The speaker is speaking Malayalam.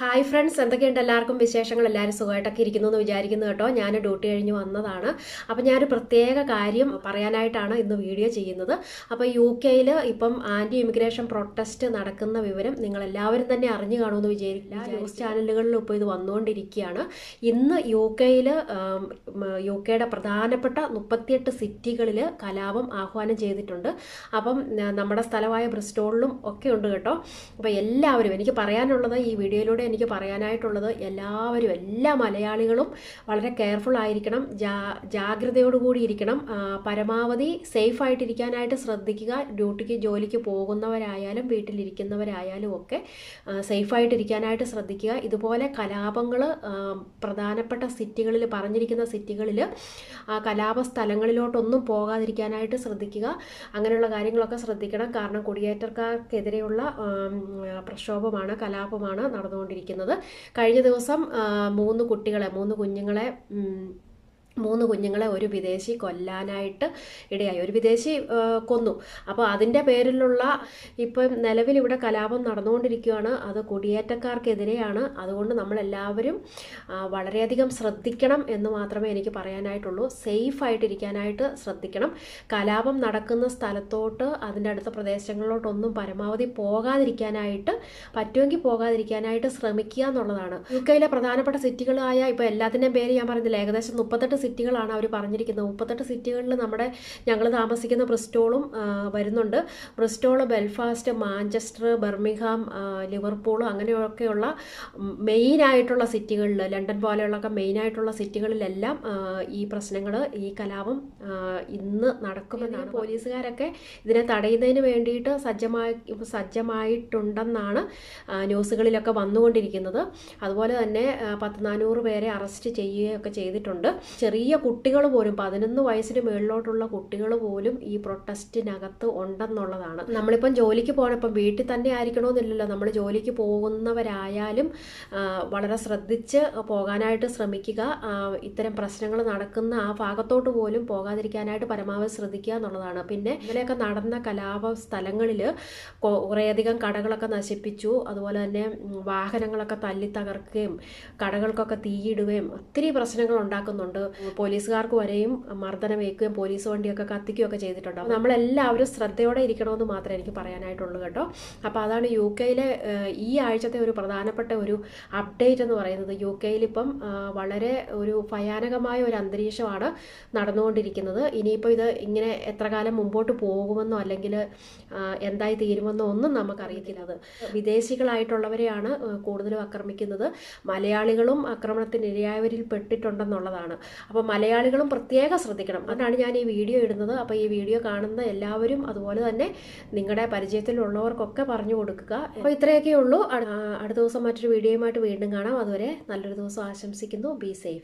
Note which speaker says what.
Speaker 1: ഹായ് ഫ്രണ്ട്സ് എന്തൊക്കെയുണ്ട്? എല്ലാവർക്കും വിശേഷങ്ങൾ. എല്ലാവരും സുഖമായിട്ടൊക്കെ ഇരിക്കുന്നു എന്ന് വിചാരിക്കുന്നു കേട്ടോ. ഞാൻ ഡ്യൂട്ടി കഴിഞ്ഞ് വന്നതാണ്. അപ്പോൾ ഞാനൊരു പ്രത്യേക കാര്യം പറയാനായിട്ടാണ് ഇന്ന് വീഡിയോ ചെയ്യുന്നത്. അപ്പോൾ യു കെയിൽ ഇപ്പം ആന്റി ഇമിഗ്രേഷൻ പ്രൊട്ടസ്റ്റ് നടക്കുന്ന വിവരം നിങ്ങൾ എല്ലാവരും തന്നെ അറിഞ്ഞു കാണുമെന്ന് വിചാരിക്കില്ല ന്യൂസ് ചാനലുകളിലും ഇപ്പോൾ ഇത് വന്നുകൊണ്ടിരിക്കുകയാണ്. ഇന്ന് യു കെയിൽ യു കെയുടെ പ്രധാനപ്പെട്ട മുപ്പത്തിയെട്ട് സിറ്റികളിൽ കലാപം ആഹ്വാനം ചെയ്തിട്ടുണ്ട്. അപ്പം നമ്മുടെ സ്ഥലമായ ബ്രിസ്റ്റോളിലും ഒക്കെ ഉണ്ട് കേട്ടോ. അപ്പോൾ എല്ലാവരും എനിക്ക് പറയാനുള്ളത് ഈ വീഡിയോയിലൂടെ എനിക്ക് പറയാനായിട്ടുള്ളത് എല്ലാവരും എല്ലാ മലയാളികളും വളരെ കെയർഫുൾ ആയിരിക്കണം ജാഗ്രതയോടുകൂടി ഇരിക്കണം. പരമാവധി സേഫ് ആയിട്ടിരിക്കാനായിട്ട് ശ്രദ്ധിക്കുക. ഡ്യൂട്ടിക്ക് ജോലിക്ക് പോകുന്നവരായാലും വീട്ടിലിരിക്കുന്നവരായാലും ഒക്കെ സേഫ് ആയിട്ടിരിക്കാനായിട്ട് ശ്രദ്ധിക്കുക. ഇതുപോലെ കലാപങ്ങൾ പ്രധാനപ്പെട്ട സിറ്റികളിൽ പറഞ്ഞിരിക്കുന്ന സിറ്റികളിൽ ആ കലാപ സ്ഥലങ്ങളിലോട്ടൊന്നും പോകാതിരിക്കാനായിട്ട് ശ്രദ്ധിക്കുക. അങ്ങനെയുള്ള കാര്യങ്ങളൊക്കെ ശ്രദ്ധിക്കണം. കാരണം കുടിയേറ്റക്കാർക്കെതിരെയുള്ള പ്രക്ഷോഭമാണ് കലാപമാണ് നടന്നുകൊണ്ടിരിക്കുന്നത്. കഴിഞ്ഞ ദിവസം മൂന്ന് കുട്ടികളെ മൂന്ന് കുഞ്ഞുങ്ങളെ മൂന്ന് കുഞ്ഞുങ്ങളെ ഒരു വിദേശി കൊല്ലാനായിട്ട് ഇടയായി. ഒരു വിദേശി കൊന്നു. അപ്പോൾ അതിന്റെ പേരിലുള്ള ഇപ്പം നിലവിൽ ഇവിടെ കലാപം നടന്നുകൊണ്ടിരിക്കുകയാണ്. അത് കുടിയേറ്റക്കാർക്കെതിരെയാണ്. അതുകൊണ്ട് നമ്മളെല്ലാവരും വളരെയധികം ശ്രദ്ധിക്കണം എന്ന് മാത്രമേ എനിക്ക് പറയാനായിട്ടുള്ളൂ. സേഫ് ആയിട്ടിരിക്കാനായിട്ട് ശ്രദ്ധിക്കണം. കലാപം നടക്കുന്ന സ്ഥലത്തോട്ട് അതിന്റെ അടുത്ത പ്രദേശങ്ങളിലോട്ടൊന്നും പരമാവധി പോകാതിരിക്കാനായിട്ട് പറ്റുമെങ്കിൽ പോകാതിരിക്കാനായിട്ട് ശ്രമിക്കുക എന്നുള്ളതാണ്. യു കെയിലെ പ്രധാനപ്പെട്ട സിറ്റികളായ ഇപ്പോൾ എല്ലാത്തിന്റെയും പേര് ഞാൻ പറഞ്ഞില്ല ഏകദേശം മുപ്പത്തെട്ട് സിറ്റികളാണ് അവർ പറഞ്ഞിരിക്കുന്നത്. മുപ്പത്തെട്ട് സിറ്റികളിൽ നമ്മുടെ ഞങ്ങൾ താമസിക്കുന്ന ബ്രിസ്റ്റോളും വരുന്നുണ്ട്. Bristol Belfast Manchester Birmingham Liverpool അങ്ങനെയൊക്കെയുള്ള മെയിനായിട്ടുള്ള സിറ്റികളിൽ ലണ്ടൻ പോലെയുള്ളൊക്കെ മെയിനായിട്ടുള്ള സിറ്റികളിലെല്ലാം ഈ പ്രശ്നങ്ങൾ ഈ കലാപം ഇന്ന് നടക്കുമെന്നാണ് പോലീസുകാരൊക്കെ ഇതിനെ തടയുന്നതിന് വേണ്ടിയിട്ട് സജ്ജമായി സജ്ജമായിട്ടുണ്ടെന്നാണ് ന്യൂസുകളിലൊക്കെ വന്നുകൊണ്ടിരിക്കുന്നത്. അതുപോലെ തന്നെ പത്ത് നാനൂറ് പേരെ അറസ്റ്റ് ചെയ്യുകയൊക്കെ ചെയ്തിട്ടുണ്ട്. ചെറിയ കുട്ടികൾ പോലും പതിനൊന്ന് വയസ്സിന് മുകളിലോട്ടുള്ള കുട്ടികൾ പോലും ഈ പ്രൊട്ടസ്റ്റിനകത്ത് ഉണ്ടെന്നുള്ളതാണ്. നമ്മളിപ്പം ജോലിക്ക് പോകണം ഇപ്പം വീട്ടിൽ തന്നെ ആയിരിക്കണമെന്നില്ലല്ലോ നമ്മൾ ജോലിക്ക് പോകുന്നവരായാലും വളരെ ശ്രദ്ധിച്ച് പോകാനായിട്ട് ശ്രമിക്കുക. ഇത്തരം പ്രശ്നങ്ങൾ നടക്കുന്ന ആ ഭാഗത്തോട്ട് പോലും പോകാതിരിക്കാനായിട്ട് പരമാവധി ശ്രദ്ധിക്കുക എന്നുള്ളതാണ്. പിന്നെ ഇങ്ങനെയൊക്കെ നടന്ന കലാപ സ്ഥലങ്ങളിൽ കുറേയധികം കടകളൊക്കെ നശിപ്പിച്ചു. അതുപോലെ തന്നെ വാഹനങ്ങളൊക്കെ തല്ലി തകർക്കുകയും കടകൾക്കൊക്കെ തീയിടുകയും ഒത്തിരി പ്രശ്നങ്ങൾ ഉണ്ടാക്കുന്നുണ്ട്. പോലീസുകാർക്ക് വരെയും മർദ്ദനമേക്കുകയും പോലീസ് വണ്ടിയൊക്കെ കത്തിക്കുകയും ഒക്കെ ചെയ്തിട്ടുണ്ട്. നമ്മളെല്ലാവരും ശ്രദ്ധയോടെ ഇരിക്കണമെന്ന് മാത്രമേ എനിക്ക് പറയാനായിട്ടുള്ളൂ കേട്ടോ. അപ്പോൾ അതാണ് യു കെയിലെ ഈ ആഴ്ചത്തെ ഒരു പ്രധാനപ്പെട്ട ഒരു അപ്ഡേറ്റ് എന്ന് പറയുന്നത്. യു കെയിൽ ഇപ്പം വളരെ ഒരു ഭയാനകമായ ഒരു അന്തരീക്ഷമാണ് നടന്നുകൊണ്ടിരിക്കുന്നത്. ഇനിയിപ്പോൾ ഇത് ഇങ്ങനെ എത്ര കാലം മുമ്പോട്ട് പോകുമെന്നോ അല്ലെങ്കിൽ എന്തായി തീരുമെന്നോ ഒന്നും നമുക്കറിയിക്കുന്നത് വിദേശികളായിട്ടുള്ളവരെയാണ് കൂടുതലും ആക്രമിക്കുന്നത്. മലയാളികളും ആക്രമണത്തിന് ഇരയായവരിൽ പെട്ടിട്ടുണ്ടെന്നുള്ളതാണ്. അപ്പോൾ മലയാളികളും പ്രത്യേകം ശ്രദ്ധിക്കണം. അതുകൊണ്ടാണ് ഞാൻ ഈ വീഡിയോ ഇടുന്നത്. അപ്പോൾ ഈ വീഡിയോ കാണുന്ന എല്ലാവരും അതുപോലെ തന്നെ നിങ്ങളുടെ പരിചയത്തിലുള്ളവർക്കൊക്കെ പറഞ്ഞു കൊടുക്കുക. അപ്പോൾ ഇത്രയൊക്കെ ഉള്ളൂ അടുത്ത ദിവസം മറ്റൊരു വീഡിയോയുമായിട്ട് വീണ്ടും കാണാം. അതുവരെ നല്ലൊരു ദിവസം ആശംസിക്കുന്നു. Be safe